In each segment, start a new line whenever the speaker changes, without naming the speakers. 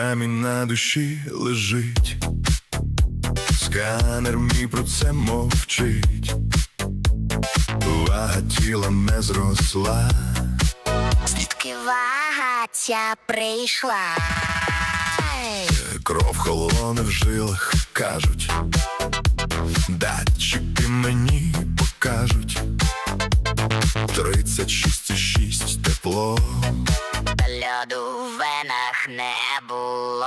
камінь на душі лежить, сканер мій про це мовчить, вага тіла не зросла,
Звідки вага ця прийшла?
кров холоне в жилах, кажуть, датчики мені покажуть. 36,6 тепло,
Льоду в венах не було.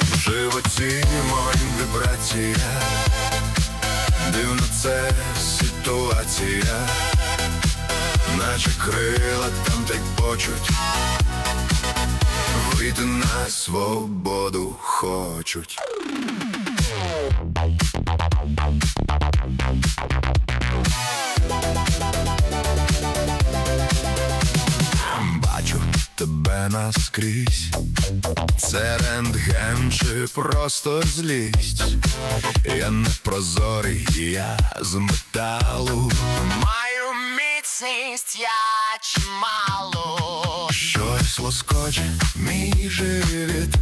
в животі вібрація, дивна це ситуація, наче крила там так почуть, вийти на свободу хочуть. Бачу тебе наскрізь, це рентген чи просто злість. Я не прозорий, я з металу.
Маю міцність я чималу.
Щось лоскоче мій живіт.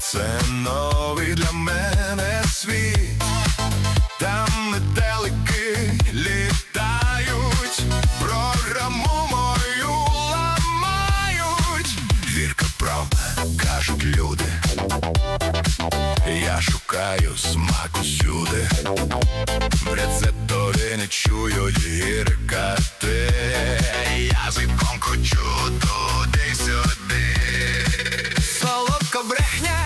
Це новий для мене світ. Шукаю смак усюди. В рецепторі не чують гіркати. Язиком кручу туди-сюди.
солодко брехня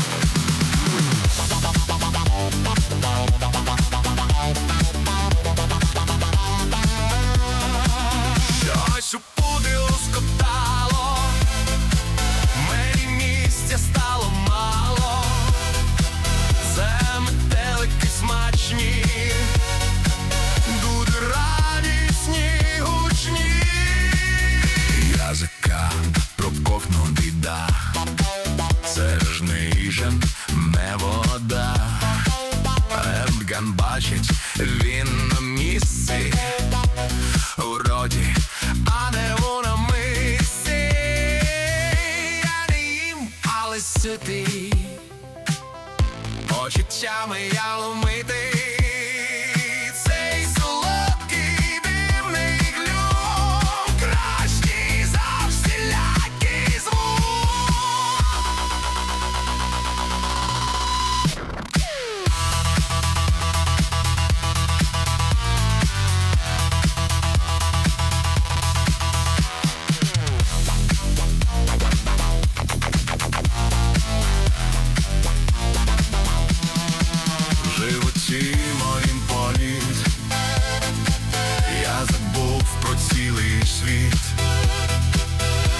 проковтнутий. Це ж не їжен, не вода. Ентген бачить, він на місці. У роді,
а не у намисі. Я не їм, але ситий. Почуттями я ломитий.
Про цілий світ.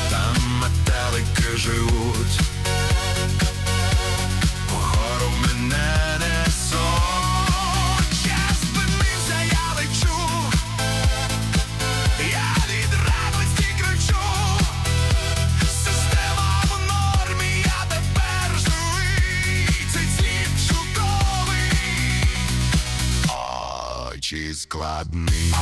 Там метелики живуть. Чи складний?